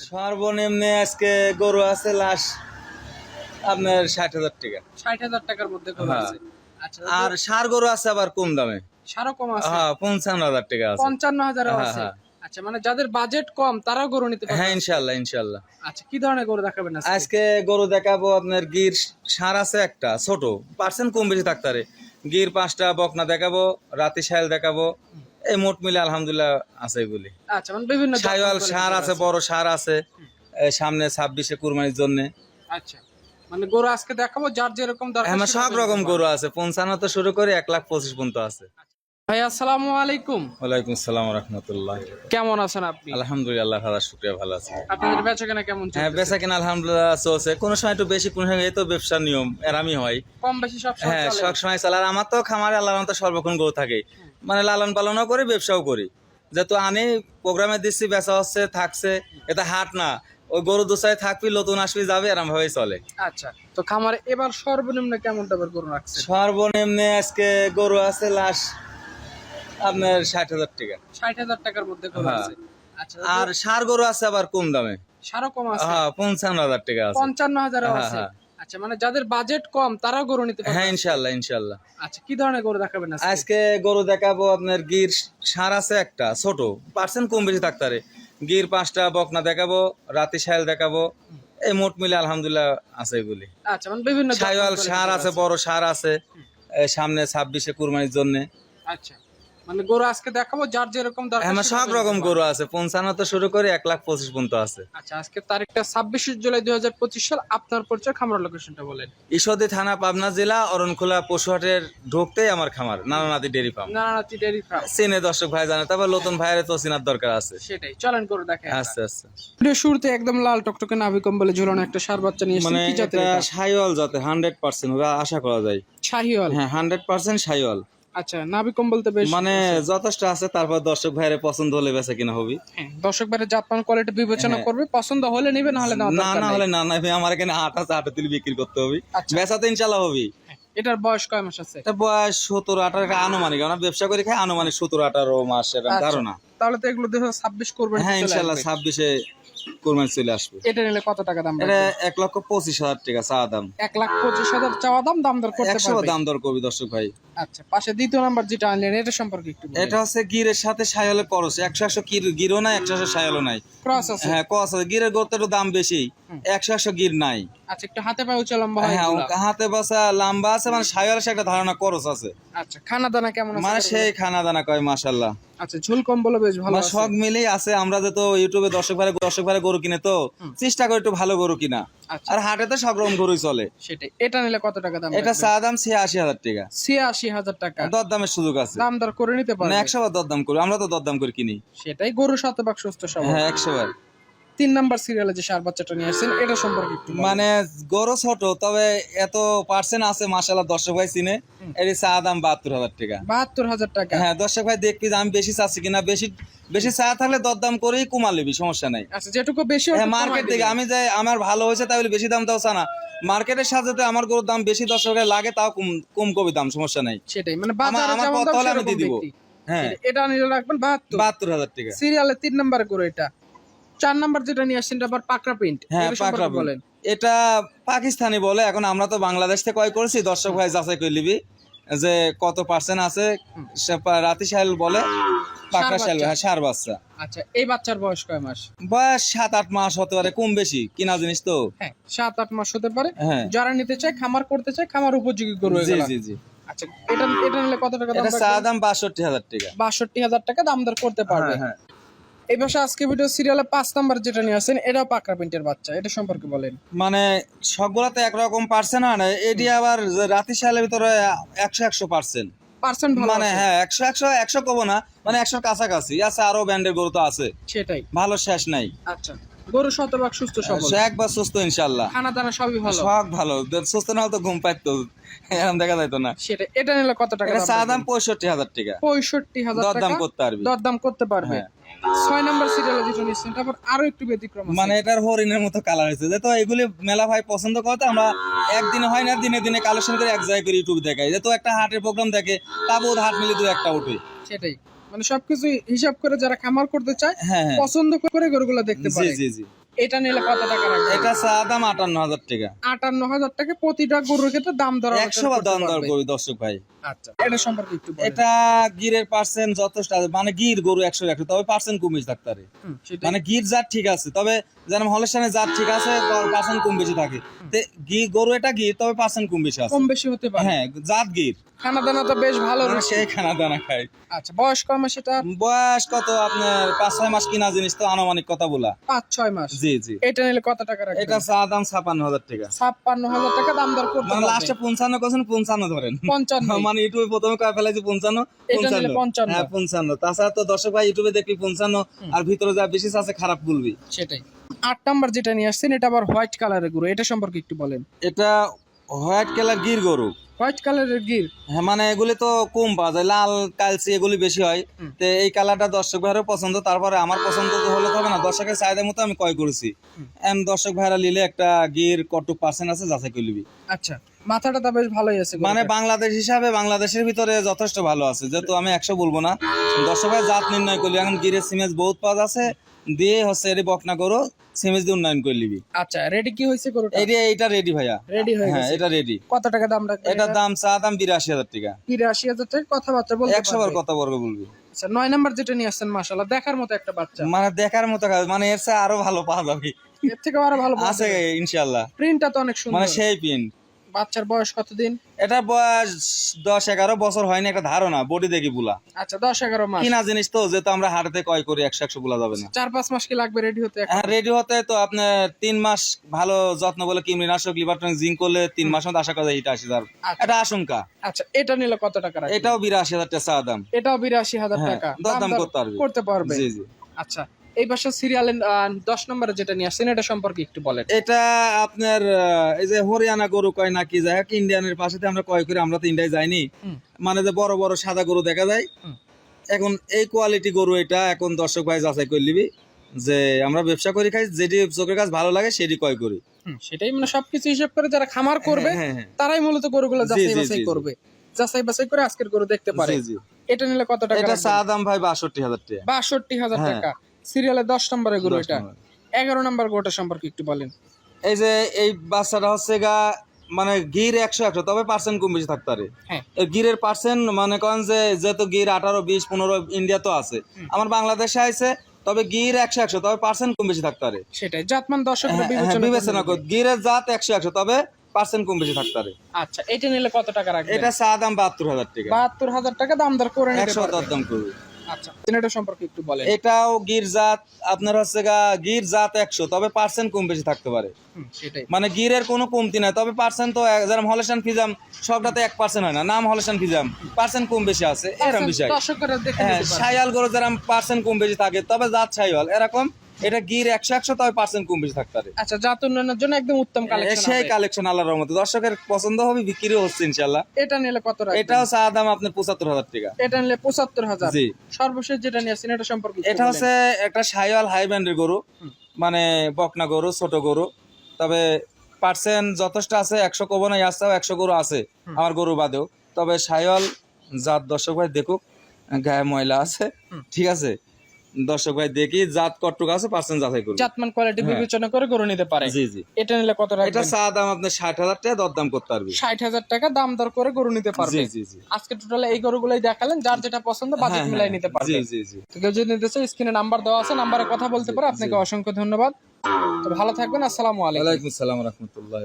সর্বনিম্নে আজকে গরু আছে লাশ আপনার ষাট হাজার টাকা। ষাট হাজার টাকার মধ্যে গরু হ্যাঁ। আছে। আচ্ছা আর সার গরু আছে আবার কম দামে। সারও কম আছে? হ্যাঁ পঞ্চান্ন হাজার টাকা আছে। পঞ্চান্ন হাজারও হ্যাঁ, আছে। আচ্ছা মানে যাদের বাজেট কম তারাও গরু নিতে পারে হ্যাঁ ইনশাল্লাহ ইনশাল্লাহ আচ্ছা কি ধরনের গরু দেখাবেন আজকে? গরু দেখাবো আপনার গির সার আছে একটা ছোট। পার্সেন্ট কম বেশি থাকতারে গির পাঁচটা বকনা দেখাবো রাতি শাইল দেখাবো। এই মোট মিলে আলহামদুলিল্লাহ আছে এগুলি। আচ্ছা মানে বিভিন্ন সার আছে বড় সার আছে সামনে ছাব্বিশে কুরবানির জন্য। আচ্ছা মানে গরু আজকে দেখাবো যার যেরকম দরকার আমার সব রকম গরু আছে পঞ্চান্ন তো শুরু করে এক লাখ পঁচিশ পর্যন্ত আছে। ভাই আসসালামু আলাইকুম। ওয়ালাইকুম আসসালাম রহমতুল্লাহ। কেমন আছেন আপনি? আলহামদুলিল্লাহ শুক্রিয়া ভালো আছে। আপনাদের বেচা কেনা কেমন হ্যাঁ চলছে বেচা কিনা আলহামদুলিল্লাহ চলছে। কোনো সময় একটু বেশি কোনো সময় এই তো ব্যবসার নিয়ম এরামই হয়। কম বেশি সব সময় হ্যাঁ সব সময় চলে। আর আমার তো খামারে আল্লাহর মতো সর্বক্ষণ গরু থাকে মানে লালন পালনও করি ব্যবসাও করি। যেহেতু আমি প্রোগ্রামে দিচ্ছি বেচা হচ্ছে থাকছে এটা হাট না। ওই গরু দুসাই থাকবি নতুন আসবি যাবে এরম ভাবেই চলে। আচ্ছা তো খামারে এবার সর্বনিম্ন কেমন টাকার গরু রাখছে সর্বনিম্নে আজকে গরু আছে লাশ আপনার ষাট হাজার টাকা। ষাট হাজার টাকার মধ্যে গরু হ্যাঁ। আছে। আচ্ছা আর সার গরু আছে আবার কম দামে। সারও কম আছে? হ্যাঁ পঞ্চান্ন হাজার টাকা আছে। পঞ্চান্ন হাজারও হ্যাঁ, আছে? হ্যাঁ। আচ্ছা মানে যাদের বাজেট কম তারাও গরু নিতে পারে হ্যাঁ ইনশাল্লাহ ইনশাল্লাহ আচ্ছা কি ধরনের গরু দেখাবেন আজকে? গরু দেখাবো আপনার গির সার আছে একটা ছোট। পার্সেন্ট কম বেশি থাকতারে গির পাঁচটা বকনা দেখাবো রাতি শাইল দেখাবো। এই মোট মিলে আলহামদুলিল্লাহ আছে এগুলি। আচ্ছা মানে বিভিন্ন জাতের সার আছে বড় সার আছে সামনে ছাব্বিশে কুরবানির জন্য। আচ্ছা। মানে গরু আজকে দেখাবো যার যেরকম দরকার আমার সব রকম গরু আছে পঞ্চান্ন তো শুরু করে এক লাখ পঁচিশ পর্যন্ত আছে। আচ্ছা আজকে তারিখটা ছাব্বিশে জুলাই দুই হাজার পঁচিশ সাল আপনার পরিচয় খামার লোকেশনটা বলেন। ঈশ্বরদী থানা পাবনা জেলা অরণখোলা পশুহাটের ঢুকতেই আমার খামার নানানাদি ডেরি ফার্ম। নানানাতি ডেয়ারি ফার্ম। চিনে দর্শক ভাই জানে তারপর নতুন ভাইয়ের তো চিনার দরকার আছে। সেটাই চলেন করে দেখেন আচ্ছা আচ্ছা। ভিডিও শুরুতে একদম লাল টকটকে নাভি কম্বলে ঝুলানো একটা সার বাচ্চা নিয়ে মানে কি জাতের জাতের হান্ড্রেড পার্সেন্ট আশা করা যায়। শাহিওয়াল? হ্যাঁ হান্ড্রেড পার্সেন্ট সাইওয়াল আচ্ছা নাভি কম্বল তো বেশ মানে যথেষ্ট আছে তারপর দর্শক ভাইয়ের পছন্দ হলে বেচা কিনা হবে। হ্যাঁ, দর্শক বাইরে জাতমান কোয়ালিটি বিবেচনা হ্যাঁ। করবে পছন্দ হলে নিবে না হলে না না হলে না না আমার এখানে আট আছে আটে তুলি বিক্রি করতে হবে। আচ্ছা। বেচা তো ইনশাল্লাহ হবে এটার বয়স কয় মাস আছে? এটা বয়স সতেরো আঠারো আনুমানিক আমরা ব্যবসা করে খাই আনুমানিক সতেরো আঠারো মাস আচ্ছা। ধারণা। তাহলে তো এগুলো দেখো ছাব্বিশ করবেন হ্যাঁ ইনশাল্লাহ ছাব্বিশে কোরবানি চলে আসবে। এটা নিলে কত টাকা দাম এটা এক লক্ষ পঁচিশ হাজার টাকা চা দাম। এক লাখ পঁচিশ হাজার চাওয়া দাম দাম দর করতে পারবে? দাম দর করবি দর্শক ভাই। আচ্ছা পাশে দ্বিতীয় নাম্বার যেটা আনলেন এটা সম্পর্কে একটু এটা হচ্ছে গিরের সাথে সায়ালের করস। একশো একশো গির গিরও নাই একশো একশো সায়ালও নাই। ক্রস আছে। হ্যাঁ ক্রস আছে। গিরের গরুতে দাম বেশি। একশো একশো গির নাই। আচ্ছা একটু হাতে উঁচা লম্বা হয় হ্যাঁ হাতে বসা লম্বা আছে মানে একটা ধারণা করস আছে। আচ্ছা খানা দানা কেমন আছে? মানে সেই খানা দানা কয় মাশাল্লাহ আচ্ছা ঝুল বেশ ভালো আছে। সব মিলেই আছে আমরা যে তো ইউটিউবে দর্শক দর্শক গরু কিনে তো চেষ্টা করি একটু ভালো গরু কিনা। আচ্ছা। আর হাটে তো সব রকম গরুই চলে। সেটাই। এটা নিলে কত টাকা দাম এটা চা দাম ছিয়াশি হাজার টাকা। ছিয়াশি হাজার টাকা। দর দামের সুযোগ আছে। দাম দর করে নিতে মানে পারবে? একশো বার দরদাম করি আমরা তো দরদাম করে কিনি। সেটাই গরু শতভাগ সুস্থ সবল হ্যাঁ একশো বার। তিন নাম্বার সিরিয়ালে যে সার বাচ্চাটা নিয়ে আসছেন এটা সম্পর্কে একটু মানে গরু ছোট তবে এত পার্সেন্ট আছে মাসাল্লাহ দর্শক ভাই চিনে। এর চা দাম বাহাত্তর হাজার টাকা। বাহাত্তর হাজার টাকা। হ্যাঁ দর্শক ভাই দেখবি যে আমি বেশি চাচ্ছি কিনা বেশি বেশি চা থাকলে দরদাম করেই কমা লিবি সমস্যা নাই। আচ্ছা যেটুকু বেশি হ্যাঁ মার্কেট থেকে আমি যে আমার ভালো হয়েছে তাহলে বেশি দাম দাও চা না। মার্কেটের সাথে তো আমার গরুর দাম বেশি দর্শকের লাগে তাও কম কম কবি দাম সমস্যা নাই। সেটাই মানে আমার- বাজারে আমার কত হলে আমি দিয়ে দিব। হ্যাঁ। এটা নিলে রাখবেন বাহাত্তর। বাহাত্তর হাজার টাকা। সিরিয়ালে তিন নাম্বার করে এটা। চার নাম্বার যেটা নিয়ে আসছেন এটা আবার পাকড়া প্রিন্ট হ্যাঁ পাকড়া বলেন। এটা পাকিস্তানি বলে এখন আমরা তো বাংলাদেশ থেকে ক্রয় করেছি দর্শক ভাই যাচাই করে নিবি যে কত পার্সেন্ট আছে রাতি শাইল বলে পাকড়া শাইল হ্যাঁ সার বাচ্চা। আচ্ছা এই বাচ্চার বয়স কয় মাস? বয়স সাত আট মাস হতে পারে কম বেশি কিনা জিনিস তো। হ্যাঁ সাত আট মাস হতে পারে। হ্যাঁ। যারা নিতে চায় খামার করতে চায় খামার উপযোগী গরু জি জি জি। আচ্ছা এটা এটা নিলে কত টাকা দাম এটা চা দাম বাষট্টি হাজার টাকা। বাষট্টি হাজার টাকা দাম দর করতে পারবে। হ্যাঁ, হ্যাঁ। এই পাশে আজকে ভিডিও সিরিয়ালে পাঁচ নাম্বার যেটা নিয়ে আসেন এটাও পাকড়া প্রিন্টের বাচ্চা এটা সম্পর্কে বলেন। মানে সবগুলাতে একরকম না এটি আবার রাতি শাইলের ভিতরে একশো একশো পার্সেন্ট পার্সেন্ট মানে হ্যাঁ একশো একশো একশো কব না মানে একশোর কাছাকাছি। আছে আরও ব্যান্ডের গরু তো আছে। সেটাই। ভালো শেষ নাই। আচ্ছা গরু শতভাগ সুস্থ সবল। একবার সুস্থ ইনশাল্লাহ খানা দানা সবই ভালো। সব ভালো। সুস্থ না হলে তো ঘুম পাইতো। দেখা যাইতো না। সেটা এটা নিলে কত টাকা চা দাম পঁয়ষট্টি হাজার টাকা। পঁয়ষট্টি হাজার দরদাম করতে পারবি। দরদাম করতে পারবে। হ্যাঁ। ছয় নম্বর সিরিয়ালে যেটা নিচ্ছেন তারপর আরও একটু ব্যতিক্রম মানে এটার হরিণের মতো কালার হয়েছে। যে তো এগুলি মেলা ভাই পছন্দ করে তো আমরা একদিনে হয় না দিনে দিনে কালেকশন করে এক জায়গায় করে ইউটিউব দেখাই। যে তো একটা হাটের প্রোগ্রাম দেখে তা বোধ হাট মিলে দু একটা উঠে। সেটাই। মানে সবকিছু হিসাব করে যারা খামার করতে চায় হ্যাঁ হ্যাঁ। পছন্দ করে গরুগুলো দেখতে জি পারে। জি জি। এটা নিলে কত টাকা এটা চা দাম আটান্ন হাজার টাকা। আটান্ন হাজার টাকা প্রতিটা গরুর ক্ষেত্রে দাম আলোচনা একশো বার দাম দর পারবে। করি দর্শক ভাই। আচ্ছা এটা সম্পর্কে একটু এটা গিরের পার্সেন্ট যথেষ্ট আছে মানে গির গরু একশো একশো তবে পার্সেন্ট হুম, সেটাই। মানে গির জাত ঠিক আছে তবে যেন হলেশানের জাত ঠিক আছে পার্সেন্ট কম বেশি থাকে। গি গরু এটা গির তবে পার্সেন্ট কম বেশি আছে। কম বেশি হতে পারে। হ্যাঁ জাত গির। খানা দানা তো বেশ ভালো মানে সেই খানা দানা খায়। আচ্ছা বয়স কম সেটা? বয়স কত আপনার পাঁচ ছয় মাস কিনা জিনিস তো আনুমানিক কথা বলা। পাঁচ ছয় মাস। জি জি। এটা নিলে কত টাকা রাখবেন? এটা চা দাম ছাপান্ন হাজার টাকা। ছাপ্পান্ন হাজার টাকা দাম দর করতে মানে লাস্টে পঞ্চান্ন করছেন পঞ্চান্ন ধরেন। পঞ্চান্ন। মানে ইউটিউবে প্রথমে কয় ফেলাইছি পঞ্চান্ন এটা নিলে পঞ্চান্ন। পঞ্চান্ন। হ্যাঁ পঞ্চান্ন। তাছাড়া তো দর্শক ভাই ইউটিউবে দেখবি পঞ্চান্ন আর ভিতরে যা বেশি আছে খারাপ বলবি। সেটাই। আট নাম্বার যেটা নিয়ে আসছেন এটা আবার হোয়াইট কালারের গুঁড়ো। এটা সম্পর্কে একটু বলেন। এটা হোয়াইট কালার গির গরু? হোয়াইট কালারের গির? হ্যাঁ মানে এগুলি তো কম পাওয়া যায়। লাল কালচি এগুলি বেশি হয়। তো এই কালারটা দর্শক ভাইয়েরও পছন্দ। তারপরে আমার পছন্দ তো হলে তো হবে না। দর্শকের চাহিদা মতো আমি ক্রয় করেছি। এম দর্শক ভাইরা নিলে একটা গির কটুক পার্সেন্ট আছে যাচাই করে নিবি। আচ্ছা মাথাটা তো বেশ ভালোই আছে মানে বাংলাদেশ হিসাবে বাংলাদেশের ভিতরে যথেষ্ট ভালো আছে। যেহেতু আমি একশো বলব না। দর্শক ভাই জাত নির্ণয় করলি। এখন গিরের সিমেজ বহুত পাওয়া যাচ্ছে। দিয়ে হচ্ছে এটি বকনা করো সিমেজ দিয়ে উন্নয়ন করে নিবি। আচ্ছা রেডি কি হয়েছে গরুটা? এটা রেডি ভাইয়া। রেডি হয়ে হ্যাঁ এটা রেডি কত টাকা দাম এটার দাম চা দাম বিরাশি হাজার টাকা। তিরাশি হাজার টাকা? কথাবার্তা বলতে বার কথা বলবে বলবি। আচ্ছা নয় নাম্বার যেটা নিয়ে আসছেন মাশাল্লাহ দেখার মতো একটা বাচ্চা। মানে দেখার মতো কাজ মানে এর চেয়ে আরও ভালো পাওয়া যাবে। এর থেকে আরও ভালো আছে ইনশাল্লাহ প্রিন্টটা তো অনেক সুন্দর। মানে সেই পিন বাচ্চার বয়স কতদিন? এটা বয়স দশ এগারো বছর হয়নি একটা ধারণা বডি দেখি বুলা। আচ্ছা দশ এগারো মাস। কিনা জিনিস তো যেহেতু আমরা হাটে ক্রয় করি একশো একশো বুলা যাবে না। চার পাঁচ মাস কি লাগবে রেডি হতে হ্যাঁ রেডি হতে তো আপনার তিন মাস ভালো যত্ন বলে কীটনাশক লিভারটনিক জিঙ্ক করলে তিন মাস মধ্যে আশা করা যায় এটা আশি হাজার। এটা আশঙ্কা। আচ্ছা এটা নিলে কত টাকা এটাও বিরাশি হাজার টাকা দাম। এটাও বিরাশি হাজার হ্যাঁ, টাকা। দরদাম দাম করতে পারবে। করতে পারবে। জি জি। আচ্ছা এই পাশে সিরিয়ালের দশ নম্বরে যেটা নিয়ে আসছেন এটা সম্পর্কে একটু বলেন। এটা আপনার এই যে হরিয়ানা গরু কয় নাকি যাই হোক ইন্ডিয়ানের পাশে আমরা কয় করি আমরা তো ইন্ডিয়ায় যাইনি। মানে যে বড় বড় সাদা গরু দেখা যায়। এখন এই কোয়ালিটি গরু এটা এখন দর্শক ভাই যাচাই করে নিবি যে আমরা ব্যবসা করি খাই যেটি চোখের কাছে ভালো লাগে সেটি ক্রয় করি। সেটাই মানে সবকিছু হিসেব করে যারা খামার করবে হ্যাঁ, হ্যাঁ, তারাই মূলত গরুগুলো যাচাই বাছাই। করবে। যাচাই বাছাই করে আজকের গরু দেখতে পারে। এটা নিলে কত টাকা এটা চা দাম ভাই বাষট্টি হাজার টাকা। বাষট্টি হাজার হ্যাঁ। টাকা। সিরিয়ালের দশ নম্বরের গরু এটা। এগারো নম্বর গরুটা সম্পর্কে একটু বলেন। এই যে এই বাচ্চাটা হচ্ছে গা মানে গির একশো একশো তবে পার্সেন্ট কম বেশি থাকতে পারে। হ্যাঁ। গিরের পার্সেন্ট মনে করেন যে যেহেতু গির আঠারো বিশ পনেরো ইন্ডিয়া তো আছে। আমার বাংলাদেশে আছে তবে গির একশো একশো তবে পার্সেন্ট কম বেশি থাকতে পারে। সেটাই জাতমান দর্শক হ্যাঁ, হ্যাঁ, বিবেচনা কর গিরের জাত একশো একশো তবে পার্সেন্ট কম বেশি থাকতে পারে। আচ্ছা এটা নিলে কত টাকা রাখবেন? এটা চা দাম বাহাত্তর হাজার টাকা। বাহাত্তর হাজার টাকা দাম দর করে একশো পারবে দাম করবে আচ্ছা। এটা সম্পর্কে একটু বলেন। এটাও গির জাত আপনার হচ্ছে গা গির জাত একশো তবে পার্সেন্ট কম বেশি থাকতে পারে। সেটাই। মানে গিরের কোনো কমতি নাই তবে পার্সেন্ট তো যেরকম হলেশান ফিজাম সবটাতে এক পার্সেন্ট হয় না নাম হলেশান ফিজাম পার্সেন্ট কম বেশি আছে এরকম বিষয়। হ্যাঁ নিতে সাইয়াল গরু যেরকম পার্সেন্ট কম বেশি থাকে তবে জাত সাইওয়াল এরকম এটা গির একশো একশো তবে পার্সেন্ট কম বেশি থাকতে পারে। আচ্ছা জাত উন্নয়নের জন্য একদম উত্তম কালেকশন সেই কালেকশন আল্লাহর রহমতে। দর্শকের পছন্দ হবে বিক্রি হচ্ছে ইনশাল্লাহ এটা নিলে কত রাখবেন? এটাও চা দাম আপনার পঁচাত্তর হাজার টাকা। এটা নিলে পঁচাত্তর হাজার। জি। সর্বশেষ যেটা এটা সম্পর্কে এটা হচ্ছে একটা সাইওয়াল হাই ব্যান্ডের গরু মানে বকনা গরু ছোট গরু। তবে পার্সেন্ট যথেষ্ট আছে একশো কব না আসতেও একশো গরু আছে আমার গরু বাদেও। তবে সাইওয়াল জাত দর্শক ভাই দেখুক গায়ে ময়লা আছে ঠিক আছে? দর্শক ভাই দেখি জাত কটুক আছে পার্সেন্ট যাচাই করুন জাতমান কোয়ালিটি হ্যাঁ। বিবেচনা করে গরু নিতে পারে। জি জি। এটা নিলে কত এটা রাখবেন চা দাম ষাট হাজার টাকা দরদাম করতে পারবি। ষাট হাজার টাকা দাম দর করে গরু নিতে পারবে। জি জি জি। আজকে টোটাল এই গরুগুলাই দেখালেন যার যেটা পছন্দ বাজেট হ্যাঁ, মিলাই হ্যাঁ। নিতে পারবে। জি জি জি। তো কেউ যদি নিতে চায় স্ক্রিনে নাম্বার দেওয়া আছে নাম্বারে কথা বলতে পারে। আপনাকে অসংখ্য ধন্যবাদ। তো ভালো থাকবেন আসসালামু আলাইকুম। ওয়ালাইকুম আসসালাম রহমতুল্লাহ